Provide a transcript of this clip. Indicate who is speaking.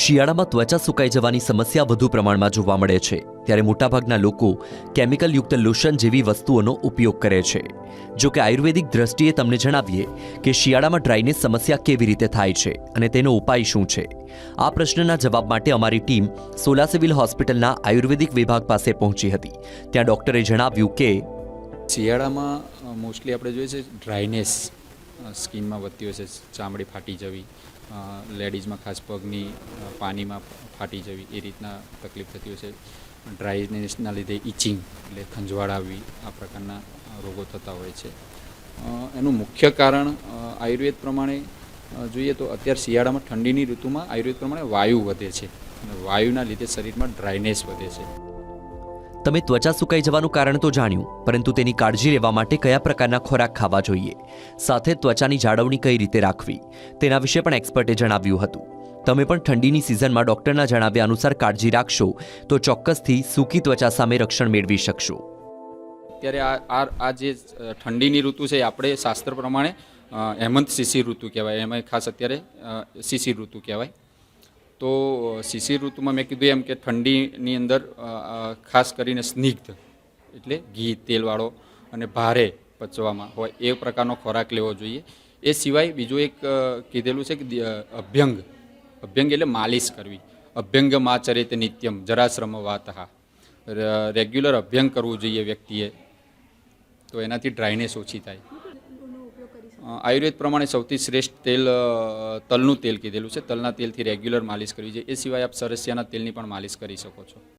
Speaker 1: શિયાળામાં ત્વચા સુકાઈ જવાની સમસ્યા વધુ પ્રમાણમાં જોવા મળે છે. ત્યારે મોટાભાગના લોકો કેમિકલયુક્ત લોશન જેવી વસ્તુઓનો ઉપયોગ કરે છે. જો કે આયુર્વેદિક દ્રષ્ટિએ તમને જણાવીએ કે શિયાળામાં ડ્રાયનેસ સમસ્યા કેવી રીતે થાય છે અને તેનો ઉપાય શું છે? આ પ્રશ્નના જવાબ માટે અમારી ટીમ સોલા સિવિલ હોસ્પિટલના આયુર્વેદિક વિભાગ પાસે પહોંચી હતી. ત્યાં ડૉક્ટરે જણાવ્યું કે
Speaker 2: શિયાળામાં મોસ્ટલી આપણે જોઈએ છે ડ્રાયનેસ. સ્કિનમાં વધતી હોય છે, ચામડી ફાટી જવી લેડીઝમાં ખાસ પગની પાણીમાં ફાટી જવી, એ રીતના તકલીફ થતી હોય છે. ડ્રાયનેસના લીધે ઇચિંગ એટલે ખંજવાળ આવવી, આ પ્રકારના રોગો થતા હોય છે. એનું મુખ્ય કારણ આયુર્વેદ પ્રમાણે જોઈએ તો અત્યારે શિયાળામાં ઠંડીની ઋતુમાં આયુર્વેદ પ્રમાણે વાયુ વધે છે. અને વાયુના લીધે શરીરમાં ડ્રાયનેસ વધે છે.
Speaker 1: તમે ત્વચા સુકાઈ જવાનું કારણ તો જાણ્યું, પરંતુ તેની કાળજી લેવા માટે કયા પ્રકારના ખોરાક ખાવા જોઈએ? સાથે ત્વચાની જાળવણી કઈ રીતે રાખવી? તેના વિશે પણ એક્સપર્ટે જણાવ્યું હતું. તમે પણ ઠંડીની સિઝનમાં ડોક્ટરના જણાવ્યા અનુસાર કાળજી રાખશો, તો ચોક્કસથી સૂકી ત્વચા સામે રક્ષણ મેળવી શકશો.
Speaker 2: અત્યારે આ આ જે ઠંડીની ઋતુ છે આપણે શાસ્ત્ર પ્રમાણે હેમંત શિશિર ઋતુ કહેવાય. એમાં ખાસ અત્યારે શિશિર ઋતુ કહેવાય. તો શિશિર ઋતુમાં મેં કીધું એમ કે ઠંડીની અંદર ખાસ કરીને સ્નિગ્ધ એટલે ઘી, તેલવાળો અને ભારે પચવામાં હોય એ પ્રકારનો ખોરાક લેવો જોઈએ. એ સિવાય બીજું એક કીધેલું છે કે અભ્યંગ. અભ્યંગ એટલે માલિશ કરવી. અભ્યંગ માચરિત નિત્યમ જરાશ્રમ વાતહા. રેગ્યુલર અભ્યંગ કરવું જોઈએ વ્યક્તિએ. તો એનાથી ડ્રાયનેસ ઓછી થાય. આયુર્વેદ પ્રમાણે સૌથી શ્રેષ્ઠ તેલ તલનું તેલ કીધેલું છે. તલના તેલથી રેગ્યુલર માલિશ કરવી જોઈએ. એ સિવાય આપ સરસિયાના તેલની પણ માલિશ કરી શકો છો.